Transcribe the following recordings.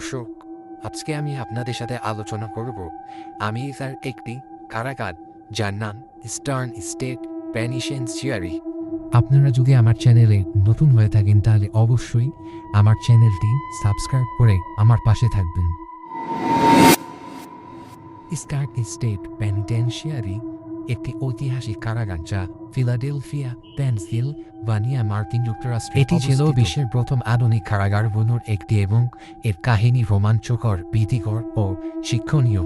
দর্শক আজকে আমি আপনাদের সাথে আলোচনা করব। আমি তার একটি কারাগার, যার নাম ইস্টার্ন স্টেট পেনিশেন্সিয়ারি আপনারা যদি আমার চ্যানেলে নতুন হয়ে থাকেন, তাহলে অবশ্যই আমার চ্যানেলটি সাবস্ক্রাইব করে আমার পাশে থাকবেন। স্টার্ট স্টেট পেনিটেন্সিয়ারি একটি ঐতিহাসিক কারাগার যা ফিলাডেলফিয়া পেন্সিল ভানিয়া মার্কিন যুক্তরাষ্ট্র এটি ছিল বিশ্বের প্রথম আধুনিক কারাগারগুলোর একটি এবং এর কাহিনী রোমাঞ্চকর ভীতিকর ও শিক্ষণীয়।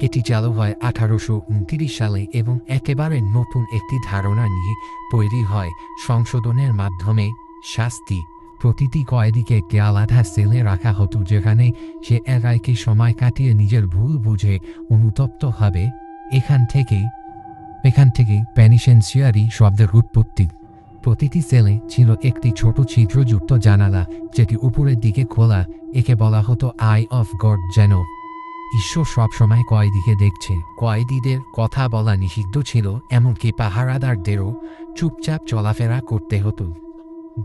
এটি চালু হয় আঠারোশো উনত্রিশ সালে এবং একেবারে নতুন একটি ধারণা নিয়ে তৈরি হয়। সংশোধনের মাধ্যমে শাস্তি। প্রতিটি কয়েদিকে একটি আলাদা সেলে রাখা হতো যেখানে সে একাইকে সময় কাটিয়ে নিজের ভুল বুঝে অনুতপ্ত হবে। এখান থেকেই এখান থেকে প্যানিশেন্সিয়ারি শব্দের উৎপত্তি। প্রতিটি সেলে ছিল একটি ছোট ছিদ্রযুক্ত জানালা, যেটি উপরের দিকে খোলা, একে বলা হতো আই অফ গড যেন। ঈশ্বর সবসময় কয়েদিকে দেখছে। কয়েদিদের কথা বলা নিষিদ্ধ ছিল, এমনকি পাহারাদারদেরও চুপচাপ চলাফেরা করতে হতো।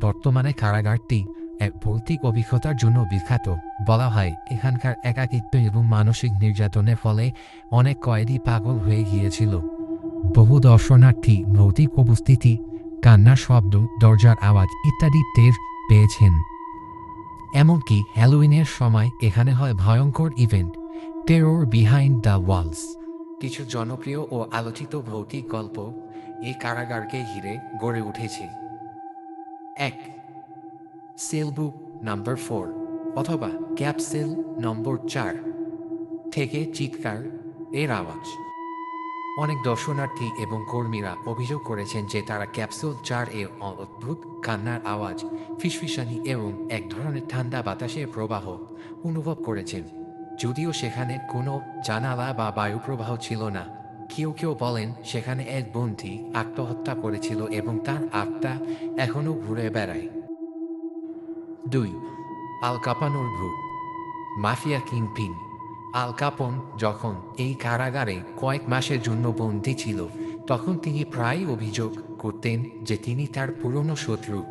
বর্তমানে কারাগারটি এক ভৌতিক অভিজ্ঞতার জন্য বিখ্যাত। বলা হয়, এখানকার একাকিত্ব এবং মানসিক নির্যাতনের ফলে অনেক কয়েদি পাগল হয়ে গিয়েছিল। বহু দর্শনার্থী, ভৌতিক উপস্থিতি, কান্নার শব্দ, দরজার আওয়াজ ইত্যাদি টের পেয়েছেন। এমনকি হ্যালোইনের সময় এখানে হয় ভয়ঙ্কর event terror behind the walls কিছু জনপ্রিয় ও আলোচিত ভৌতিক গল্প এই কারাগারকে ঘিরে গড়ে উঠেছে। এক সেলবুক নাম্বার ফোর অথবা ক্যাপসেল নম্বর চার থেকে চিৎকার, এর আওয়াজ। অনেক দর্শনার্থী এবং কর্মীরা অভিযোগ করেছেন যে তারা ক্যাপসুল চার এর অদ্ভুত কান্নার আওয়াজ, ফিসফিসানি এবং এক ধরনের ঠান্ডা বাতাসের প্রবাহ অনুভব করেছেন। যদিও সেখানে কোনো জানালা বা বায়ু প্রবাহ ছিল না, কেউ কেউ বলেন সেখানে এক বন্ধি আত্মহত্যা করেছিল এবং তার আত্মা এখনও ঘুরে বেড়ায়। দুই, আল কাপানোর ভূত, মাফিয়া কিংপিন। আল কাপন যখন এই কারাগারে কয়েক মাসের জন্য বন্দী ছিল, তখন তিনি প্রায় অভিযোগ করতেন যে তিনি তার পুরনো শত্রু,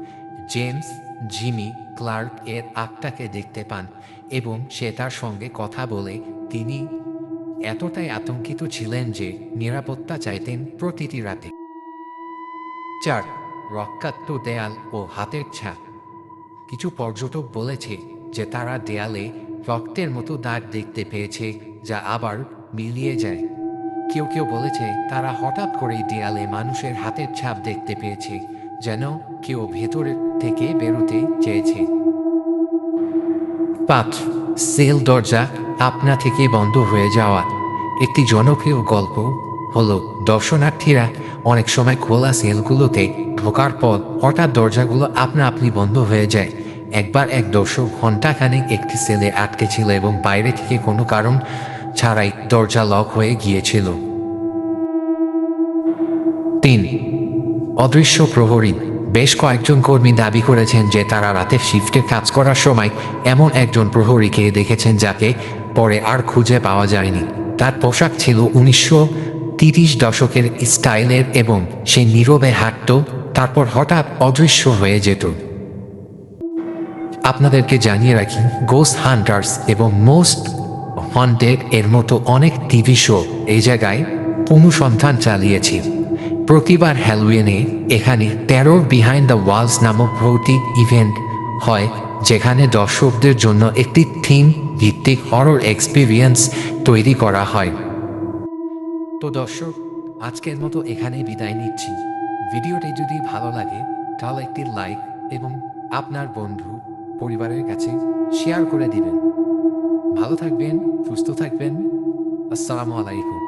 জেমস জিমি ক্লার্ক এর আত্মাকে দেখতে পান এবং সে তার সঙ্গে কথা বলে তিনি এতটাই আতঙ্কিত ছিলেন যে নিরাপত্তা চাইতেন প্রতিটি রাতে। চার, রক্তাক্ত দেয়াল ও হাতের ছাপ। কিছু পর্যটক বলেছে যে তারা দেয়ালে রক্তের মতো দাগ দেখতে পেয়েছে, যা আবার মিলিয়ে যায়। কেউ কেউ বলেছে, তারা হঠাৎ করে দেয়ালে মানুষের হাতের ছাপ দেখতে পেয়েছে, যেন কেউ ভেতর থেকে বেরোতে চেয়েছে। পাঁচ, সেল দরজা আপনা থেকে বন্ধ হয়ে যাওয়া। একটি জনপ্রিয় গল্প হলো, দর্শনার্থীরা অনেক সময় খোলা সেলগুলোতে ঢোকার পর হঠাৎ দরজাগুলো আপনা আপনি বন্ধ হয়ে যায়। একবার এক দর্শক ঘণ্টাখানেক একটি সেলে আটকে ছিল এবং বাইরে থেকে কোনো কারণ ছাড়াই দরজা লক হয়ে গিয়েছিল। তিন, অদৃশ্য প্রহরী। বেশ কয়েকজন কর্মী দাবি করেছেন যে তারা রাতে শিফটে কাজ করার সময় এমন একজন প্রহরীকে দেখেছেন যাকে পরে আর খুঁজে পাওয়া যায়নি। তার পোশাক ছিল উনিশশো তিরিশ দশকের স্টাইলের এবং সে নীরবে হাঁটত, তারপর হঠাৎ অদৃশ্য হয়ে যেত। আপনাদেরকে জানিয়ে রাখি গোস্ট হান্টার্স এবং মোস্ট হন্টেড এর মতো অনেক টিভি শো এই জায়গায় অনুসন্ধান চালিয়েছি। প্রতিবার হ্যালোউইনে এখানে টেরর বিহাইন্ড দ্য ওয়ালস নামক ভৌতিক ইভেন্ট হয়, যেখানে দর্শকদের জন্য একটি থিম ভিত্তিক হরর এক্সপিরিয়েন্স তৈরি করা হয়। তো দর্শক, আজকের মতো এখানে বিদায় নিচ্ছি। ভিডিওটি যদি ভালো লাগে, তাহলে একটি লাইক এবং আপনার বন্ধু পরিবারের কাছে শেয়ার করে দিবেন। ভালো থাকবেন সুস্থ থাকবেন। আসসালামু আলাইকুম।